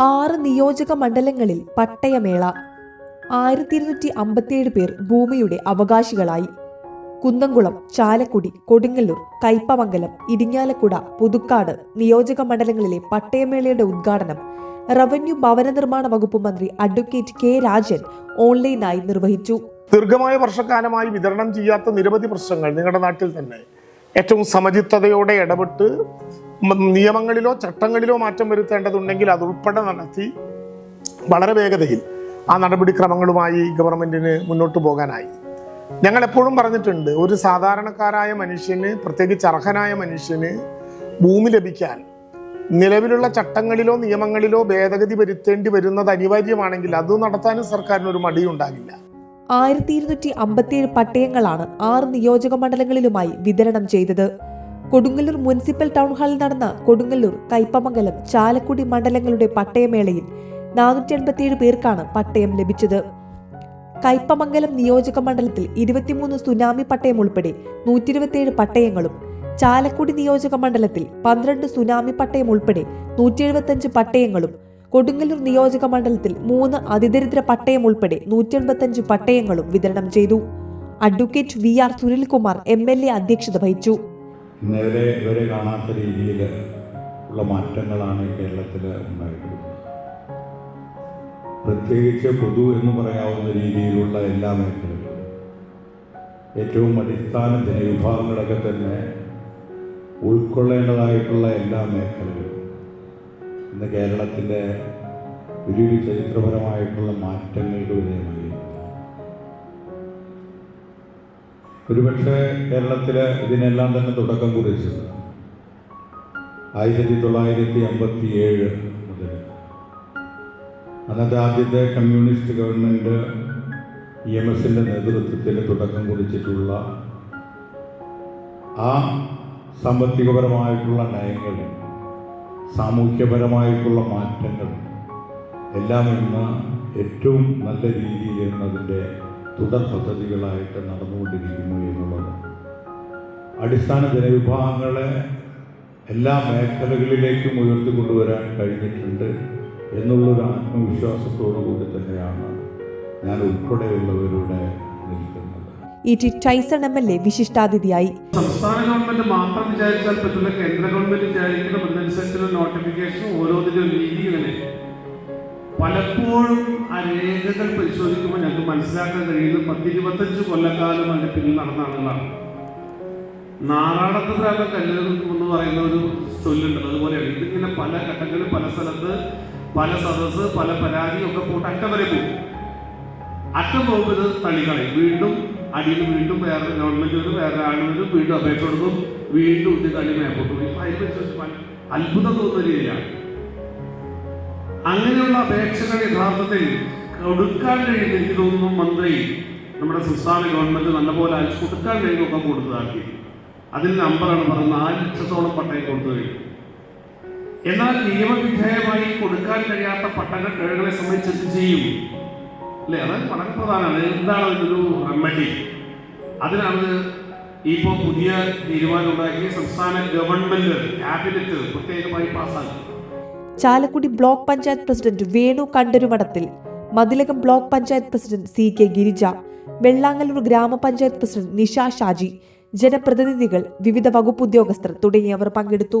ആറ് നിയോജക മണ്ഡലങ്ങളിൽ പട്ടയമേള. ആയിരത്തി ഇരുന്നൂറ്റി അമ്പത്തിയേഴ് പേർ ഭൂമിയുടെ അവകാശികളായി. കുന്നംകുളം ചാലക്കുടി കൊടുങ്ങല്ലൂർ കൈപ്പമംഗലം ഇരിങ്ങാലക്കുട പുതുക്കാട് നിയോജക മണ്ഡലങ്ങളിലെ പട്ടയമേളയുടെ ഉദ്ഘാടനം റവന്യൂ ഭവന നിർമ്മാണ വകുപ്പ് മന്ത്രി അഡ്വക്കേറ്റ് കെ രാജൻ ഓൺലൈനായി നിർവഹിച്ചു. ദീർഘമായ വർഷക്കാലമായി വിതരണം ചെയ്യാത്ത നിരവധി പ്രശ്നങ്ങൾ നിങ്ങളുടെ നാട്ടിൽ തന്നെ. ഏറ്റവും സമചിത്തതയോടെ ഇടപെട്ട് നിയമങ്ങളിലോ ചട്ടങ്ങളിലോ മാറ്റം വരുത്തേണ്ടതുണ്ടെങ്കിൽ അതുൾപ്പെടെ നടത്തി വളരെ വേഗതയിൽ ആ നടപടിക്രമങ്ങളുമായി ഗവൺമെന്റിന് മുന്നോട്ട് പോകാനായി. ഞങ്ങൾ എപ്പോഴും പറഞ്ഞിട്ടുണ്ട് ഒരു സാധാരണക്കാരായ മനുഷ്യന് പ്രത്യേകിച്ച് അർഹനായ മനുഷ്യന് ഭൂമി ലഭിക്കാൻ നിലവിലുള്ള ചട്ടങ്ങളിലോ നിയമങ്ങളിലോ ഭേദഗതി വരുത്തേണ്ടി വരുന്നത് അനിവാര്യമാണെങ്കിൽ അത് നടത്താനും സർക്കാരിന് ഒരു മടിയുണ്ടാകില്ല ആയിരത്തി ഇരുന്നൂറ്റി അമ്പത്തിയേഴ് പട്ടയങ്ങളാണ് ആറ് നിയോജക മണ്ഡലങ്ങളിലുമായി വിതരണം ചെയ്തത്. കൊടുങ്ങല്ലൂർ മുനിസിപ്പൽ ടൗൺ ഹാളിൽ നടന്ന കൊടുങ്ങല്ലൂർ കൈപ്പമംഗലം ചാലക്കുടി മണ്ഡലങ്ങളുടെ പട്ടയമേളയിൽ നാനൂറ്റി എൺപത്തിയേഴ് പേർക്കാണ് പട്ടയം ലഭിച്ചത്. കൈപ്പമംഗലം നിയോജക മണ്ഡലത്തിൽ ഇരുപത്തിമൂന്ന് സുനാമി പട്ടയം ഉൾപ്പെടെ നൂറ്റി ഇരുപത്തിയേഴ് പട്ടയങ്ങളും ചാലക്കുടി നിയോജക മണ്ഡലത്തിൽ പന്ത്രണ്ട് സുനാമി പട്ടയം ഉൾപ്പെടെ നൂറ്റി എഴുപത്തഞ്ച് പട്ടയങ്ങളും കൊടുങ്ങല്ലൂർ നിയോജക മണ്ഡലത്തിൽ മൂന്ന് അതിദരിദ്ര പട്ടയം ഉൾപ്പെടെ നൂറ്റി എൺപത്തഞ്ച് പട്ടയങ്ങളും വിതരണം ചെയ്തു. Advocate V R Sunilkumar M L A അധ്യക്ഷത വഹിച്ചു. ഇന്നേവരെ ഇവരെ കാണാത്ത രീതിയിൽ ഉള്ള മാറ്റങ്ങളാണ് കേരളത്തിൽ ഉണ്ടായിട്ടുള്ളത്. പ്രത്യേകിച്ച് പൊതു എന്ന് പറയാവുന്ന രീതിയിലുള്ള എല്ലാ മേഖലകളും ഏറ്റവും അടിസ്ഥാന ജനവിഭാഗങ്ങളൊക്കെ തന്നെ ഉൾക്കൊള്ളേണ്ടതായിട്ടുള്ള എല്ലാ മേഖലകളും ഇന്ന് കേരളത്തിന്റെ വലിയൊരു ചരിത്രപരമായിട്ടുള്ള മാറ്റങ്ങൾക്ക് ഒരുപക്ഷെ കേരളത്തിൽ ഇതിനെല്ലാം തന്നെ തുടക്കം കുറിച്ചത് ആയിരത്തി തൊള്ളായിരത്തി അമ്പത്തി ഏഴ് മുതൽ. അന്നത്തെ ആദ്യത്തെ കമ്മ്യൂണിസ്റ്റ് ഗവൺമെന്റ് ഇ എം എസിന്റെ നേതൃത്വത്തിൽ തുടക്കം കുറിച്ചിട്ടുള്ള ആ സാമ്പത്തികപരമായിട്ടുള്ള നയങ്ങൾ സാമൂഹ്യപരമായിട്ടുള്ള മാറ്റങ്ങൾ എല്ലാം ഇന്ന് ഏറ്റവും നല്ല രീതിയിൽ ഇന്ന് അതിന്റെ തുടർ പദ്ധതികളായിട്ട് നടന്നുകൊണ്ടിരിക്കുന്നു എന്നുള്ളത്. അടിസ്ഥാന ജനവിഭാഗങ്ങളെ എല്ലാ മേഖലകളിലേക്കും ഉയർത്തിക്കൊണ്ടുവരാൻ കഴിഞ്ഞിട്ടുണ്ട് എന്നുള്ളൊരു ആത്മവിശ്വാസത്തോടു കൂടി തന്നെയാണ് ഞാൻ ഉൾപ്പെടെയുള്ളവരുടെ നിൽക്കുന്നത്. E T Tyson M L A വിശിഷ്ടാതിഥിയായി. സംസ്ഥാന ഗവൺമെന്റ് മാത്രം വിചാരിച്ചാൽ പറ്റുന്ന കേന്ദ്ര ഗവൺമെന്റ് വിചാരിക്കണം എന്നനുസരിച്ചുള്ള നോട്ടിഫിക്കേഷൻ ഓരോന്നിന്റെ രീതികളെ പലപ്പോഴും ആ രേഖകൾ പരിശോധിക്കുമ്പോൾ ഞങ്ങൾക്ക് മനസ്സിലാക്കാൻ കഴിയുന്നത് പത്തിരുപത്തഞ്ച് കൊല്ലക്കാലം അതിന്റെ പിന്നിൽ നടന്നാണെന്നാണ് ആളുകളാണ് നാറാടത്തുകാരുടെ കല്ലുകൾ എന്ന് പറയുന്ന ഒരു ചൊല്ലുണ്ട്. അതുപോലെയാണ് ഇതിങ്ങനെ പല ഘട്ടങ്ങളിൽ പല സ്ഥലത്ത് പല സദസ്സ് പല പരാതി ഒക്കെ പോയിട്ട് അറ്റം വരെ പോകും. അറ്റം പോകുമ്പോൾ ഇത് തള്ളിക്കളയും വീണ്ടും അടിയിൽ വീണ്ടും വേറെ ഗവൺമെന്റ് വരും വേറെ ആൾ വരും വീണ്ടും അപേക്ഷ കൊടുക്കും. വീണ്ടും ഇത് തള്ളി മേപ്പോട്ട് പോയി ഫയൽ അത്ഭുതം തോന്നുന്ന രീതിയിലാണ് അങ്ങനെയുള്ള അപേക്ഷകൾ യഥാർത്ഥത്തിൽ കൊടുക്കാൻ കഴിയുന്ന എനിക്ക് തോന്നുന്നു മന്ത്രി നമ്മുടെ സംസ്ഥാന ഗവൺമെന്റ് നല്ലപോലെ അയച്ചു കൊടുക്കാൻ കഴിയുന്നൊക്കെ കൊടുത്തതാക്കി അതിൽ നമ്പറാണ് പറഞ്ഞത് നാല് ലക്ഷത്തോളം പട്ടയം കൊടുത്തു കഴിഞ്ഞു. എന്നാൽ നിയമവിധേയമായി കൊടുക്കാൻ കഴിയാത്ത പട്ടണങ്ങളെ സംബന്ധിച്ച് എന്ത് ചെയ്യും? അല്ലേ? അത് വളരെ പ്രധാനമാണ്. എന്താണ് അതിനൊരു റെമഡി അതിനാണ് ഇപ്പോൾ പുതിയ തീരുമാനം ഉണ്ടാക്കി സംസ്ഥാന ഗവൺമെന്റ് ക്യാബിനറ്റ് പ്രത്യേകമായി പാസ്സാക്കി. Chalakudy block panchayat president Venu Kandarumadathil Mathilakam block panchayat president C K Girija Vellangallur ഗ്രാമപഞ്ചായത്ത് പ്രസിഡന്റ് നിഷ ഷാജി ജനപ്രതിനിധികൾ വിവിധ വകുപ്പ് ഉദ്യോഗസ്ഥർ തുടങ്ങിയവർ പങ്കെടുത്തു.